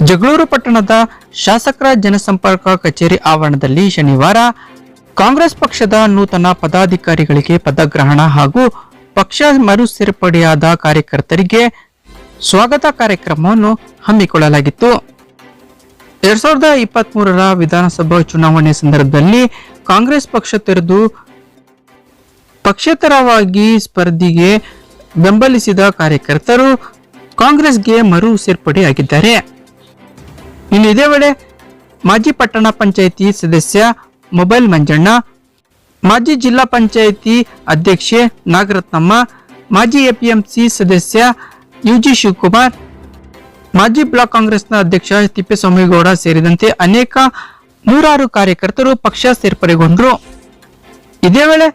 ಜಗಳೂರು ಪಟ್ಟಣದ ಶಾಸಕರ ಜನಸಂಪರ್ಕ ಕಚೇರಿ ಆವರಣದಲ್ಲಿ ಶನಿವಾರ ಕಾಂಗ್ರೆಸ್ ಪಕ್ಷದ ನೂತನ ಪದಾಧಿಕಾರಿಗಳಿಗೆ ಪದಗ್ರಹಣ ಹಾಗೂ ಪಕ್ಷ ಮರು ಸೇರ್ಪಡೆಯಾದ ಕಾರ್ಯಕರ್ತರಿಗೆ ಸ್ವಾಗತ ಕಾರ್ಯಕ್ರಮವನ್ನು ಹಮ್ಮಿಕೊಳ್ಳಲಾಗಿತ್ತು. ಎರಡ್ ಸಾವಿರದ ಇಪ್ಪತ್ತ್ ಮೂರರ ವಿಧಾನಸಭಾ ಚುನಾವಣೆ ಸಂದರ್ಭದಲ್ಲಿ ಕಾಂಗ್ರೆಸ್ ಪಕ್ಷ ತೆರೆದು ಪಕ್ಷೇತರವಾಗಿ ಸ್ಪರ್ಧಿಗೆ ಬೆಂಬಲಿಸಿದ ಕಾರ್ಯಕರ್ತರು ಕಾಂಗ್ರೆಸ್ಗೆ ಮರು ಸೇರ್ಪಡೆಯಾಗಿದ್ದಾರೆ. ಇನ್ನು ಇದೇ ವೇಳೆ ಮಾಜಿ ಪಟ್ಟಣ ಪಂಚಾಯಿತಿ ಸದಸ್ಯ ಮೊಬೈಲ್ ಮಂಜಣ್ಣ, ಮಾಜಿ ಜಿಲ್ಲಾ ಪಂಚಾಯಿತಿ ಅಧ್ಯಕ್ಷೆ ನಾಗರತ್ನಮ್ಮ, ಮಾಜಿ ಎಪಿಎಂಸಿ ಸದಸ್ಯ ಯುಜಿ ಶಿವಕುಮಾರ್, ಮಾಜಿ ಬ್ಲಾಕ್ ಕಾಂಗ್ರೆಸ್ನ ಅಧ್ಯಕ್ಷ ತಿಪ್ಪೇಸ್ವಾಮಿಗೌಡ ಸೇರಿದಂತೆ ಅನೇಕ ನೂರಾರು ಕಾರ್ಯಕರ್ತರು ಪಕ್ಷ ಸೇರ್ಪಡೆಗೊಂಡರು. ಇದೇ ವೇಳೆ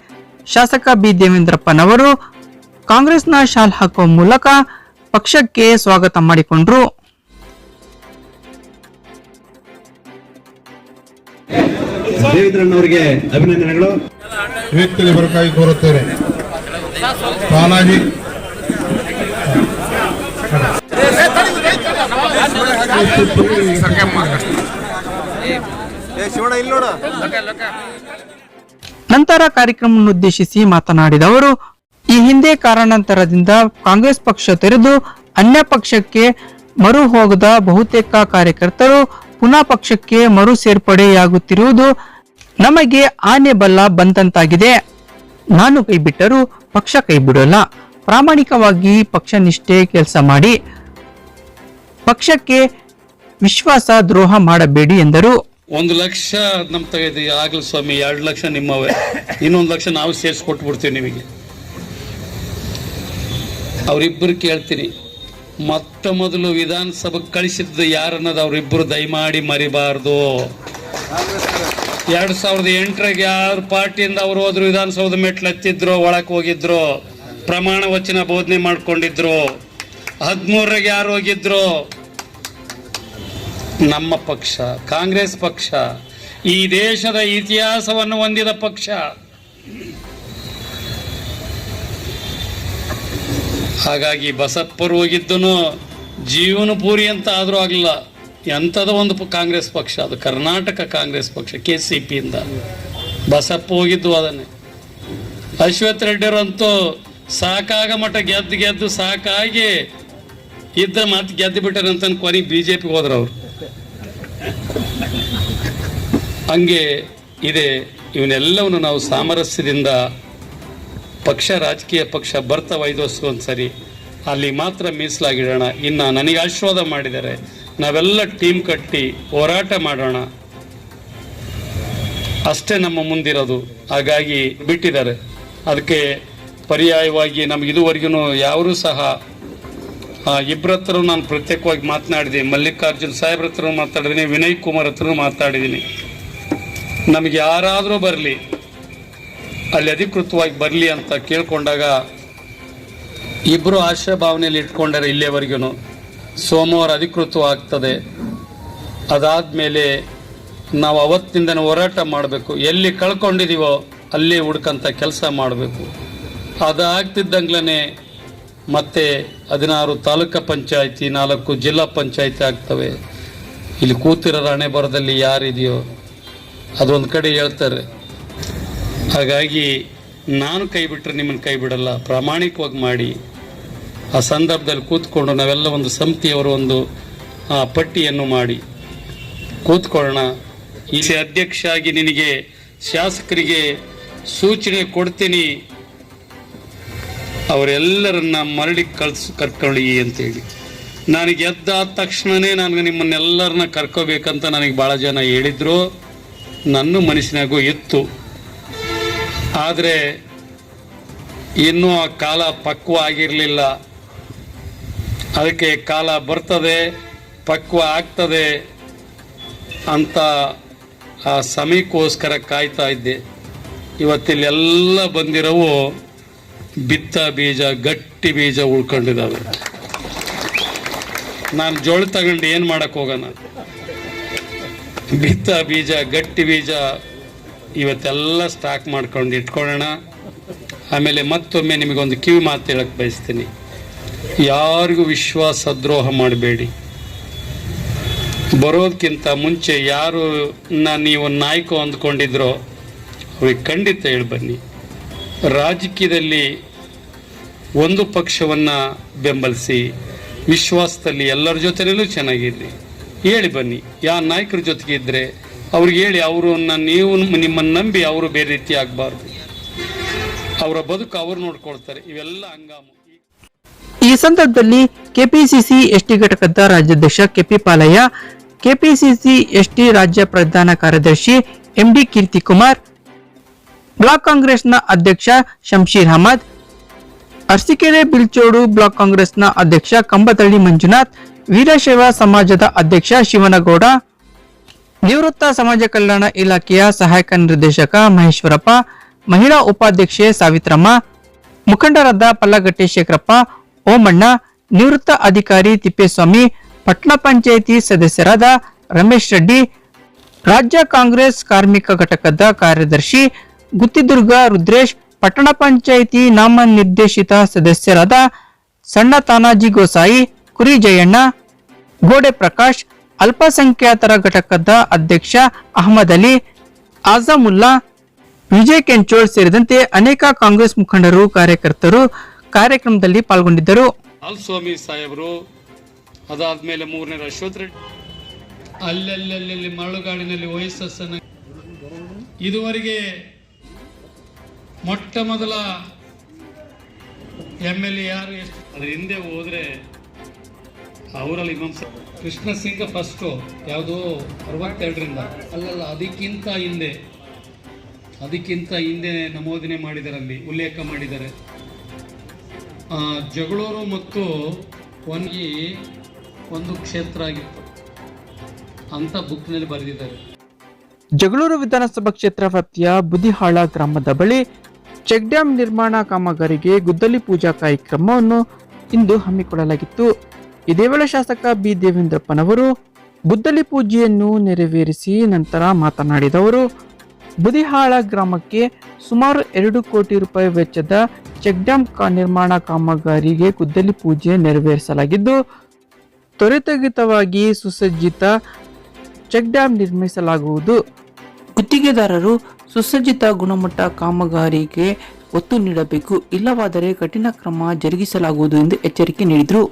ಶಾಸಕ ಬಿ ದೇವೇಂದ್ರಪ್ಪನವರು ಕಾಂಗ್ರೆಸ್ನ ಶಾಲ್ ಹಾಕುವ ಮೂಲಕ ಪಕ್ಷಕ್ಕೆ ಸ್ವಾಗತ ಮಾಡಿಕೊಂಡ್ರು. ದೇವೇಂದ್ರಣ್ಣವರಿಗೆ ಅಭಿನಂದನೆಗಳು. ವೇದಿಕೆಯಲ್ಲಿ ಬರಕಾಗಿ ಕೋರುತ್ತೇನೆ. ಬಾಲಾಜಿ ನಂತರ ಕಾರ್ಯಕ್ರಮವನ್ನುದ್ದೇಶಿಸಿ ಮಾತನಾಡಿದ ಅವರು ಈ ಹಿಂದೆ ಕಾರಣಾಂತರದಿಂದ ಕಾಂಗ್ರೆಸ್ ಪಕ್ಷ ತೆರೆದು ಅನ್ಯ ಪಕ್ಷಕ್ಕೆ ಮರು ಹೋಗದ ಬಹುತೇಕ ಕಾರ್ಯಕರ್ತರು ಪುನಃ ಪಕ್ಷಕ್ಕೆ ಮರು ಸೇರ್ಪಡೆಯಾಗುತ್ತಿರುವುದು ನಮಗೆ ಆನೆ ಬಲ್ಲ ಬಂದಂತಾಗಿದೆ. ನಾನು ಕೈ ಬಿಟ್ಟರೂ ಪಕ್ಷ ಕೈ ಬಿಡೋಲ್ಲ ಪ್ರಾಮಾಣಿಕವಾಗಿ ಪಕ್ಷ ನಿಷ್ಠೆ ಕೆಲಸ ಮಾಡಿ. ಪಕ್ಷಕ್ಕೆ ವಿಶ್ವಾಸ ದ್ರೋಹ ಮಾಡಬೇಡಿ ಎಂದರು. ಒಂದು ಲಕ್ಷ ನಮ್ಮ ತೆಗೆದು ಆಗ್ಲಿ ಸ್ವಾಮಿ, ಎರಡು ಲಕ್ಷ ನಿಮ್ಮವೇ. ಇನ್ನೊಂದು ಲಕ್ಷ ನಾವು ಸೇರಿಸಿ ಕೊಟ್ಟು ಬಿಡ್ತೀವಿ ನಿಮಗೆ. ಅವರಿಬ್ಬರು ಕೇಳ್ತೀನಿ. ಮೊತ್ತ ಮೊದಲು ವಿಧಾನಸಭೆಗೆ ಕಳಿಸಿದ್ದು ಯಾರನ್ನದು ಅವರಿಬ್ಬರು ದಯಮಾಡಿ ಮರಿಬಾರ್ದು. ಎರಡು ಸಾವಿರದ ಎಂಟರಾಗ ಯಾರು ಪಾರ್ಟಿಯಿಂದ ಅವರು ಹೋದ್ರು ವಿಧಾನಸೌಧ ಮೆಟ್ಲು ಹತ್ತಿದ್ರು ಒಳಕ್ಕೆ ಹೋಗಿದ್ರು, ಪ್ರಮಾಣ ವಚನ ಬೋಧನೆ ಮಾಡ್ಕೊಂಡಿದ್ರು. ಹದಿಮೂರರಾಗ ಯಾರು ಹೋಗಿದ್ರು? ನಮ್ಮ ಪಕ್ಷ, ಕಾಂಗ್ರೆಸ್ ಪಕ್ಷ. ಈ ದೇಶದ ಇತಿಹಾಸವನ್ನು ಹೊಂದಿದ ಪಕ್ಷ. ಹಾಗಾಗಿ ಬಸಪ್ಪರು ಹೋಗಿದ್ದನು ಜೀವನ ಪೂರಿ ಅಂತ ಆದರೂ ಆಗಲಿಲ್ಲ. ಎಂಥದ ಒಂದು ಕಾಂಗ್ರೆಸ್ ಪಕ್ಷ? ಅದು ಕರ್ನಾಟಕ ಕಾಂಗ್ರೆಸ್ ಪಕ್ಷ ಕೆ ಸಿ ಪಿಯಿಂದ ಬಸಪ್ಪ ಹೋಗಿದ್ದು ಅದನ್ನೇ. ಅಶ್ವಥ್ ರೆಡ್ಡಿಯವರಂತೂ ಸಾಕಾಗ ಮಠ ಗೆದ್ದು ಗೆದ್ದು ಸಾಕಾಗಿ ಇದ್ದ ಮಾತು ಗೆದ್ದು ಬಿಟ್ಟಾರಂತ ಕೊನೆಗೆ ಬಿ ಜೆ ಪಿಗೆ ಹೋದ್ರು ಅವರು. ಹಂಗೆ ಇದೆ. ಇವನ್ನೆಲ್ಲವನ್ನು ನಾವು ಸಾಮರಸ್ಯದಿಂದ ಪಕ್ಷ, ರಾಜಕೀಯ ಪಕ್ಷ ಬರ್ತಾವ ಐದು ವರ್ಷ ಒಂದ್ಸರಿ ಅಲ್ಲಿ ಮಾತ್ರ ಮೀಸಲಾಗಿಡೋಣ. ಇನ್ನು ನನಗೆ ಆಶೀರ್ವಾದ ಮಾಡಿದ್ದಾರೆ. ನಾವೆಲ್ಲ ಟೀಮ್ ಕಟ್ಟಿ ಹೋರಾಟ ಮಾಡೋಣ. ಅಷ್ಟೇ ನಮ್ಮ ಮುಂದಿರೋದು. ಹಾಗಾಗಿ ಬಿಟ್ಟಿದ್ದಾರೆ. ಅದಕ್ಕೆ ಪರ್ಯಾಯವಾಗಿ ನಮ್ಗೆ ಇದುವರೆಗೂ ಯಾರೂ ಸಹ ಆ, ಇಬ್ರ ಹತ್ರ ನಾನು ಪ್ರತ್ಯೇಕವಾಗಿ ಮಾತನಾಡಿದೆ ಮಲ್ಲಿಕಾರ್ಜುನ್ ಸಾಹೇಬ್ರ ಹತ್ರ ಮಾತಾಡಿದ್ದೀನಿ ವಿನಯ್ ಕುಮಾರ್ ಹತ್ರ ಮಾತಾಡಿದ್ದೀನಿ. ನಮಗೆ ಯಾರಾದರೂ ಬರಲಿ ಅಲ್ಲಿ ಅಧಿಕೃತವಾಗಿ ಬರಲಿ ಅಂತ ಕೇಳಿಕೊಂಡಾಗ ಇಬ್ಬರು ಆಶಾ ಭಾವನೆಯಲ್ಲಿ ಇಟ್ಕೊಂಡಾರೆ ಇಲ್ಲಿಯವರೆಗೂ. ಸೋಮವಾರ ಅಧಿಕೃತವಾಗ್ತದೆ. ಅದಾದಮೇಲೆ ನಾವು ಅವತ್ತಿಂದನೇ ಹೋರಾಟ ಮಾಡಬೇಕು. ಎಲ್ಲಿ ಕಳ್ಕೊಂಡಿದ್ದೀವೋ ಅಲ್ಲಿ ಹುಡ್ಕಂತ ಕೆಲಸ ಮಾಡಬೇಕು. ಅದಾಗ್ತಿದ್ದಂಗ್ಲೇ ಮತ್ತೆ ಹದಿನಾರು ತಾಲೂಕು ಪಂಚಾಯಿತಿ, ನಾಲ್ಕು ಜಿಲ್ಲಾ ಪಂಚಾಯಿತಿ ಆಗ್ತವೆ. ಇಲ್ಲಿ ಕೂತಿರೋ ಹಣೆ ಬರದಲ್ಲಿ ಯಾರಿದೆಯೋ ಅದೊಂದು ಕಡೆ ಹೇಳ್ತಾರೆ. ಹಾಗಾಗಿ ನಾನು ಕೈ ಬಿಟ್ಟರೆ ನಿಮ್ಮನ್ನು ಕೈ ಬಿಡಲ್ಲ. ಪ್ರಾಮಾಣಿಕವಾಗಿ ಮಾಡಿ. ಆ ಸಂದರ್ಭದಲ್ಲಿ ಕೂತ್ಕೊಂಡು ನಾವೆಲ್ಲ ಒಂದು ಸಮಿತಿಯವರು ಒಂದು ಪಟ್ಟಿಯನ್ನು ಮಾಡಿ, ಕೂತ್ಕೊಳ್ಳೋಣ. ಈ ಅಧ್ಯಕ್ಷ ಆಗಿ ನಿನಗೆ ಶಾಸಕರಿಗೆ ಸೂಚನೆ ಕೊಡ್ತೀನಿ. ಅವರೆಲ್ಲರನ್ನ ಮರಳಿ ಕಳ್ಸ್, ಕರ್ಕೊಳ್ಳಿ ಅಂತೇಳಿ. ನನಗೆ ಎದ್ದಾದ ತಕ್ಷಣನೇ ನಾನು ನಿಮ್ಮನ್ನೆಲ್ಲರನ್ನ ಕರ್ಕೋಬೇಕಂತ ನನಗೆ ಭಾಳ ಜನ ಹೇಳಿದ್ರು. ನನ್ನ ಮನಸ್ಸಿನಾಗೂ ಇತ್ತು. ಆದರೆ ಇನ್ನೂ ಆ ಕಾಲ ಪಕ್ವ ಆಗಿರಲಿಲ್ಲ. ಅದಕ್ಕೆ ಕಾಲ ಬರ್ತದೆ, ಪಕ್ವ ಆಗ್ತದೆ ಅಂತ ಆ ಸಮಯಕ್ಕೋಸ್ಕರ ಕಾಯ್ತಾ ಇದ್ದೆ. ಇವತ್ತಿಲ್ಲೆಲ್ಲ ಬಂದಿರೋವು ಬಿತ್ತ ಬೀಜ, ಗಟ್ಟಿ ಬೀಜ ಉಳ್ಕೊಂಡಿದ್ದಾವೆ ನಾನು ಜೋಳ ತಗೊಂಡು ಏನು ಮಾಡಕ್ಕೆ ಹೋಗೋಣ? ಬಿತ್ತ ಬೀಜ, ಗಟ್ಟಿ ಬೀಜ ಇವತ್ತೆಲ್ಲ ಸ್ಟಾಕ್ ಮಾಡ್ಕೊಂಡು ಇಟ್ಕೊಳ್ಳೋಣ. ಆಮೇಲೆ ಮತ್ತೊಮ್ಮೆ ನಿಮಗೊಂದು ಕಿವಿ ಮಾತು ಹೇಳಕ್ಕೆ ಬಯಸ್ತೀನಿ. ಯಾರಿಗೂ ವಿಶ್ವಾಸ ದ್ರೋಹ ಮಾಡಬೇಡಿ. ಬರೋದಕ್ಕಿಂತ ಮುಂಚೆ ಯಾರು ನೀವು ನಾಯಕ ಅಂದ್ಕೊಂಡಿದ್ರೋ ಅವ್ರಿಗೆ ಖಂಡಿತ ಹೇಳಿ ಬನ್ನಿ. ರಾಜಕೀಯದಲ್ಲಿ ಒಂದು ಪಕ್ಷವನ್ನು ಬೆಂಬಲಿಸಿ ವಿಶ್ವಾಸದಲ್ಲಿ ಎಲ್ಲರ ಜೊತೆಲೂ ಚೆನ್ನಾಗಿರ್ರಿ ಹೇಳಿ ಬನ್ನಿ ಯಾ ನಾಯಕರ ಜೊತೆಗೆ ಇದ್ದರೆ ಅವ್ರಿಗೆ ಹೇಳಿ ಅವರನ್ನ ನೀವು ನಿಮ್ಮನ್ನು ನಂಬಿ ಅವರು ಬೇರೆ ರೀತಿ ಆಗಬಾರ್ದು. ಅವರ ಬದುಕು ಅವರು ನೋಡ್ಕೊಳ್ತಾರೆ, ಇವೆಲ್ಲ ಹಂಗಾಮು. ಈ ಸಂದರ್ಭದಲ್ಲಿ ಕೆಪಿಸಿಸಿ ಎಸ್ಟಿ ಘಟಕದ ರಾಜ್ಯಾಧ್ಯಕ್ಷ ಕೆಪಿ ಪಾಲಯ್ಯ, ಕೆಪಿಸಿಸಿ ಎಸ್ಟಿ ರಾಜ್ಯ ಪ್ರಧಾನ ಕಾರ್ಯದರ್ಶಿ ಎಂಡಿ ಕೀರ್ತಿಕುಮಾರ್, ಬ್ಲಾಕ್ ಕಾಂಗ್ರೆಸ್ನ ಅಧ್ಯಕ್ಷ ಶಂಶೀರ್ ಅಹಮದ್, ಅರಸಿಕೆರೆ ಬಿಲ್ಚೋಡು ಬ್ಲಾಕ್ ಕಾಂಗ್ರೆಸ್ನ ಅಧ್ಯಕ್ಷ ಕಂಬತಳ್ಳಿ ಮಂಜುನಾಥ್, ವೀರಶೈವ ಸಮಾಜದ ಅಧ್ಯಕ್ಷ ಶಿವನಗೌಡ, ನಿವೃತ್ತ ಸಮಾಜ ಕಲ್ಯಾಣ ಇಲಾಖೆಯ ಸಹಾಯಕ ನಿರ್ದೇಶಕ ಮಹೇಶ್ವರಪ್ಪ, ಮಹಿಳಾ ಉಪಾಧ್ಯಕ್ಷೆ ಸಾವಿತ್ರಮ್ಮ, ಮುಖಂಡರಾದ ಪಲ್ಲಗಟ್ಟೆ ಶೇಖರಪ್ಪ ಓಮಣ್ಣ, ನಿವೃತ್ತ ಅಧಿಕಾರಿ ತಿಪ್ಪೇಸ್ವಾಮಿ ಪಟ್ಟಣ ಪಂಚಾಯಿತಿ ಸದಸ್ಯರಾದ ರಮೇಶ್ ರೆಡ್ಡಿ, ರಾಜ್ಯ ಕಾಂಗ್ರೆಸ್ ಕಾರ್ಮಿಕ ಘಟಕದ ಕಾರ್ಯದರ್ಶಿ ಗುತ್ತಿದುರ್ಗ ರುದ್ರೇಶ್ ಪಟ್ಟಣ ಪಂಚಾಯಿತಿ ನಾಮನಿರ್ದೇಶಿತ ಸದಸ್ಯರಾದ ಸಣ್ಣ ತಾನಾಜಿ ಗೋಸಾಯಿ, ಕುರಿ ಜಯಣ್ಣ, ಗೋಡೆ ಪ್ರಕಾಶ್, ಅಲ್ಪಸಂಖ್ಯಾತರ ಘಟಕದ ಅಧ್ಯಕ್ಷ ಅಹಮದ್ ಅಲಿ, ಆಜಮುಲ್ಲಾ, ವಿಜಯ್ ಕೆಂಚೋಳ್ ಸೇರಿದಂತೆ ಅನೇಕ ಕಾಂಗ್ರೆಸ್ ಮುಖಂಡರು, ಕಾರ್ಯಕರ್ತರು ಕಾರ್ಯಕ್ರಮದಲ್ಲಿ ಪಾಲ್ಗೊಂಡಿದ್ದರು. ಸ್ವಾಮಿ ಸಾಹೇಬರು, ಅದಾದ್ಮೇಲೆ ಮೂರನೇ ಅಶ್ವಥ್ ರೆಡ್ಡಿ. ಅಲ್ಲಲ್ಲಿ ಮರಳುಗಾಡಿನಲ್ಲಿ ವಯಸ್ಸನ್ನು ಇದುವರೆಗೆ ಮೊಟ್ಟ ಮೊದಲ ಎಂ ಎಲ್ ಯಾರು ಅದ್ರ ಹಿಂದೆ ಹೋದ್ರೆ ಅವರಲ್ಲಿ ಕೃಷ್ಣ ಸಿಂಗ ಫಸ್ಟು ಯಾವುದೋ ಅರವತ್ತೆರಡರಿಂದ. ಅಲ್ಲಲ್ಲ, ಅದಕ್ಕಿಂತ ಹಿಂದೆ ಅದಕ್ಕಿಂತ ಹಿಂದೆ ನಮೋದನೆ ಮಾಡಿದರಲ್ಲಿ, ಉಲ್ಲೇಖ ಮಾಡಿದ್ದಾರೆ. ಜಗಳೂರು ಮತ್ತು ಒನ್ಗಿ ಒಂದು ಕ್ಷೇತ್ರ ಆಗಿತ್ತು. ಅಂತ ಬುಕ್ನಲ್ಲಿ ಬರೆದಿದ್ದಾರೆ. ಜಗಳೂರು ವಿಧಾನಸಭಾ ಕ್ಷೇತ್ರ ವ್ಯಾಪ್ತಿಯ ಬುದಿಹಾಳ ಗ್ರಾಮದ ಬಳಿ ಚೆಕ್ ಡ್ಯಾಂ ನಿರ್ಮಾಣ ಕಾಮಗಾರಿಗೆ ಗುದ್ದಲಿ ಪೂಜಾ ಕಾರ್ಯಕ್ರಮವನ್ನು ಇಂದು ಹಮ್ಮಿಕೊಳ್ಳಲಾಗಿತ್ತು. ಇದೇ ವೇಳೆ ಶಾಸಕ ಬಿ ದೇವೇಂದ್ರಪ್ಪನವರು ಗುದ್ದಲಿ ಪೂಜೆಯನ್ನು ನೆರವೇರಿಸಿ ನಂತರ ಮಾತನಾಡಿದವರು. ಬುದಿಹಾಳ ಗ್ರಾಮಕ್ಕೆ ಸುಮಾರು ಎರಡು ಕೋಟಿ ರೂಪಾಯಿ ವೆಚ್ಚದ ಚೆಕ್ ಡ್ಯಾಂ ನಿರ್ಮಾಣ ಕಾಮಗಾರಿಗೆ ಗುದ್ದಲಿ ಪೂಜೆ ನೆರವೇರಿಸಲಾಗಿದ್ದು ತ್ವರಿತಗಿತವಾಗಿ ಸುಸಜ್ಜಿತ ಚೆಕ್ ಡ್ಯಾಂ ನಿರ್ಮಿಸಲಾಗುವುದು. ಗುತ್ತಿಗೆದಾರರು ಸುಸಜ್ಜಿತ ಗುಣಮಟ್ಟ ಕಾಮಗಾರಿಗೆ ಒತ್ತು ನೀಡಬೇಕು, ಇಲ್ಲವಾದರೆ ಕಠಿಣ ಕ್ರಮ ಜರುಗಿಸಲಾಗುವುದು ಎಂದು ಎಚ್ಚರಿಕೆ ನೀಡಿದರು.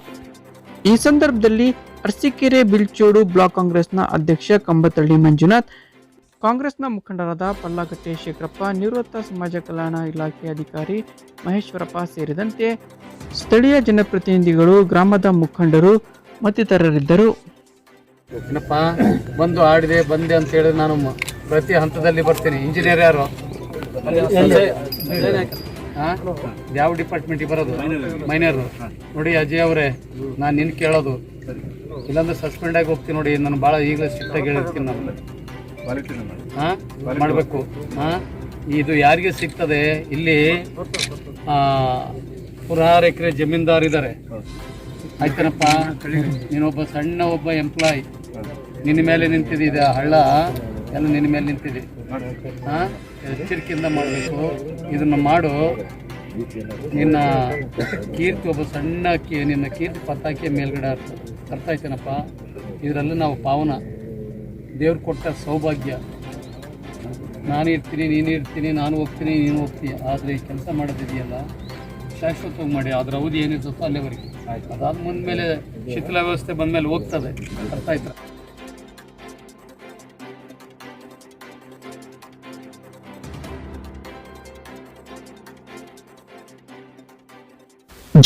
ಈ ಸಂದರ್ಭದಲ್ಲಿ ಅರಸೀಕೆರೆ, ಬಿಲ್ಚೋಡು ಬ್ಲಾಕ್ ಕಾಂಗ್ರೆಸ್ನ ಅಧ್ಯಕ್ಷ ಕಂಬತಳ್ಳಿ ಮಂಜುನಾಥ್ ಕಾಂಗ್ರೆಸ್ನ ಮುಖಂಡರಾದ ಪಲ್ಲಾಗಟ್ಟೆ ಶೇಖರಪ್ಪ, ನಿವೃತ್ತ ಸಮಾಜ ಕಲ್ಯಾಣ ಇಲಾಖೆ ಅಧಿಕಾರಿ ಮಹೇಶ್ವರಪ್ಪ ಸೇರಿದಂತೆ ಸ್ಥಳೀಯ ಜನಪ್ರತಿನಿಧಿಗಳು, ಗ್ರಾಮದ ಮುಖಂಡರು ಮತ್ತಿತರರಿದ್ದರು. ಬಂದು ಆಡಿದೆ, ಬಂದೆ ಅಂತ ಹೇಳಿದ್ರೆ ನಾನು ಪ್ರತಿ ಹಂತದಲ್ಲಿ ಬರ್ತೀನಿ. ಇಂಜಿನಿಯರ್ ಯಾರು? ಯಾವ ಡಿಪಾರ್ಟ್ಮೆಂಟಿಗೆ ಬರೋದು? ಮೈನರ್ ನೋಡಿ, ಅಜಯ್ ಅವರೇ, ನಾನು ನಿನ್ ಕೇಳೋದು. ಇಲ್ಲಾಂದ್ರೆ ಸಸ್ಪೆಂಡ್ ಆಗಿ ಹೋಗ್ತೀನಿ ನೋಡಿ, ನಾನು ಭಾಳ ಈಗಲೇ ಸ್ಟ್ರಿಕ್ಟ್ ಆಗಿ ಹೇಳಿರ್ತೀನಿ ನಾನು. ಮಾಡಬೇಕು. ಹಾ? ಇದು ಯಾರಿಗೆ ಸಿಗ್ತದೆ? ಇಲ್ಲಿ ಪುರಾರು ಎಕರೆ ಜಮೀನ್ದಾರ್ ಇದ್ದಾರೆ ಆಯ್ತನಪ್ಪ? ನೀನೊಬ್ಬ ಸಣ್ಣ ಒಬ್ಬ ಎಂಪ್ಲಾಯ್ ನಿನ್ನ ಮೇಲೆ ನಿಂತಿದೆ ಇದು ಹಳ್ಳ. ಎಲ್ಲ ನಿನ್ನ ಮೇಲೆ ನಿಂತಿದೆ. ಹಾ? ಎಚ್ಚರಿಕೆಯಿಂದ ಮಾಡಬೇಕು. ಇದನ್ನು ಮಾಡು. ನಿನ್ನ ಕೀರ್ತಿ ಒಬ್ಬ ಸಣ್ಣ ಕೀ ನಿನ್ನ ಕೀರ್ತಿ ಪತ್ತಾಕಿಯ ಮೇಲ್ಗಡೆ ಅರ್ಥ ಅರ್ಥ ಆಯ್ತೇನಪ್ಪ? ಇದರಲ್ಲಿ ನಾವು ಪಾವನ. ದೇವ್ರು ಕೊಟ್ಟ ಸೌಭಾಗ್ಯ. ನಾನು ಇರ್ತೀನಿ, ನೀನು ಇರ್ತೀನಿ, ನಾನು ಹೋಗ್ತೀನಿ, ನೀನು ಹೋಗ್ತೀನಿ ಆದರೆ ಈ ಕೆಲಸ ಮಾಡೋದಿದೆಯಲ್ಲ? ಶಾಶ್ವತವಾಗಿ ಮಾಡಿ ಅದ್ರ ಅವಧಿ ಏನಿರ್ತೋ ಅಲ್ಲೇವರೆಗೆ ಆಯ್ತು ಅದಾದ ಮುಂದ್ಮೇಲೆ ಶಿಥಿಲ ವ್ಯವಸ್ಥೆ ಬಂದಮೇಲೆ ಹೋಗ್ತದೆ. ಅರ್ಥ ಆಯ್ತಾ?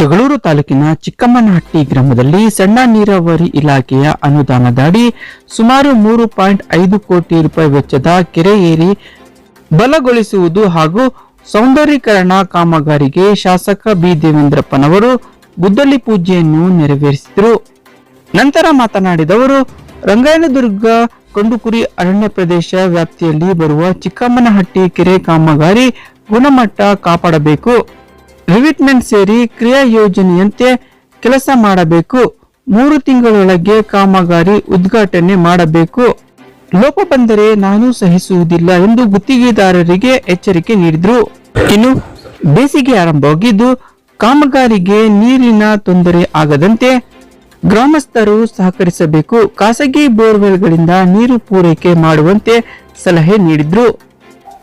ಜಗಳೂರು ತಾಲೂಕಿನ ಚಿಕ್ಕಮ್ಮನಹಟ್ಟಿ ಗ್ರಾಮದಲ್ಲಿ ಸಣ್ಣ ನೀರಾವರಿ ಇಲಾಖೆಯ ಅನುದಾನದಡಿ ಸುಮಾರು ಮೂರು ಪಾಯಿಂಟ್ ಐದು ಕೋಟಿ ರೂಪಾಯಿ ವೆಚ್ಚದ ಕೆರೆ ಏರಿ ಬಲಗೊಳಿಸುವುದು ಹಾಗೂ ಸೌಂದರ್ಯೀಕರಣ ಕಾಮಗಾರಿಗೆ ಶಾಸಕ ಬಿ ದೇವೇಂದ್ರಪ್ಪನವರು ಗುದ್ದಲಿ ಪೂಜೆಯನ್ನು ನೆರವೇರಿಸಿದರು. ನಂತರ ಮಾತನಾಡಿದವರು ರಂಗಾಯಣದುರ್ಗ ಕಂಡುಕುರಿ ಅರಣ್ಯ ಪ್ರದೇಶ ವ್ಯಾಪ್ತಿಯಲ್ಲಿ ಬರುವ ಚಿಕ್ಕಮ್ಮನಹಟ್ಟಿ ಕೆರೆ ಕಾಮಗಾರಿ ಗುಣಮಟ್ಟ ಕಾಪಾಡಬೇಕು. ರಿವಿಟ್ಮೆಂಟ್ ಸೇರಿ ಕ್ರಿಯಾ ಯೋಜನೆಯಂತೆ ಕೆಲಸ ಮಾಡಬೇಕು. ಮೂರು ತಿಂಗಳೊಳಗೆ ಕಾಮಗಾರಿ ಉದ್ಘಾಟನೆ ಮಾಡಬೇಕು. ಲೋಪ ಬಂದರೆ ನಾನು ಸಹಿಸುವುದಿಲ್ಲ ಎಂದು ಗುತ್ತಿಗೆದಾರರಿಗೆ ಎಚ್ಚರಿಕೆ ನೀಡಿದರು. ಇನ್ನು ಬೇಸಿಗೆ ಆರಂಭವಾಗಿದ್ದು ಕಾಮಗಾರಿಗೆ ನೀರಿನ ತೊಂದರೆ ಆಗದಂತೆ ಗ್ರಾಮಸ್ಥರು ಸಹಕರಿಸಬೇಕು. ಖಾಸಗಿ ಬೋರ್ವೆಲ್ಗಳಿಂದ ನೀರು ಪೂರೈಕೆ ಮಾಡುವಂತೆ ಸಲಹೆ ನೀಡಿದ್ರು.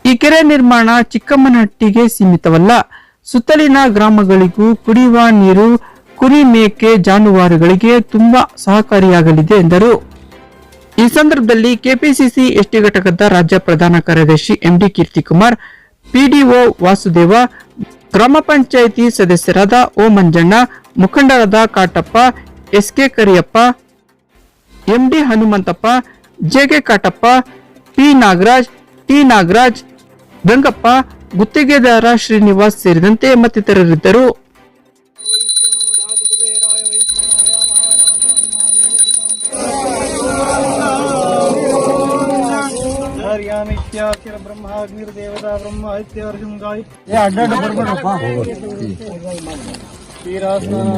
ಈ ಕೆರೆ ನಿರ್ಮಾಣ ಚಿಕ್ಕಮ್ಮನಹಟ್ಟಿಗೆ ಸೀಮಿತವಲ್ಲ. ಸುತ್ತಲಿನ ಗ್ರಾಮಗಳಿಗೂ ಕುಡಿಯುವ ನೀರು, ಕುರಿ ಮೇಕೆ, ಜಾನುವಾರುಗಳಿಗೆ ತುಂಬಾ ಸಹಕಾರಿಯಾಗಲಿದೆ ಎಂದರು. ಈ ಸಂದರ್ಭದಲ್ಲಿ ಕೆಪಿಸಿಸಿ ಎಸ್ಟಿ ಘಟಕದ ರಾಜ್ಯ ಪ್ರಧಾನ ಕಾರ್ಯದರ್ಶಿ ಎಂಡಿ ಕೀರ್ತಿಕುಮಾರ್, ಪಿಡಿಒ ವಾಸುದೇವ, ಗ್ರಾಮ ಪಂಚಾಯಿತಿ ಸದಸ್ಯರಾದ ಓ ಮಂಜಣ್ಣ ಮುಖಂಡರಾದ Katappa, SK Kariyappa, MD Hanumanthappa JK Katappa, P Nagaraj, T Nagaraj, Gangappa ಗುತ್ತಿಗೆದಾರ ಶ್ರೀನಿವಾಸ್ ಸೇರಿದಂತೆ ಮತ್ತಿತರರಿದ್ದರು. ಬ್ರಹ್ಮಾಗ್ನಿರ್ದೇವತಾ ಬ್ರಹ್ಮ ಇತ್ಯರ್ಜುನ್ ಗಾಯಿ ಏ ಅಡ್ಡಾಡ ಬರ್ಬೇಡಪ್ಪ. ತೀರಾ ಸ್ನಾನ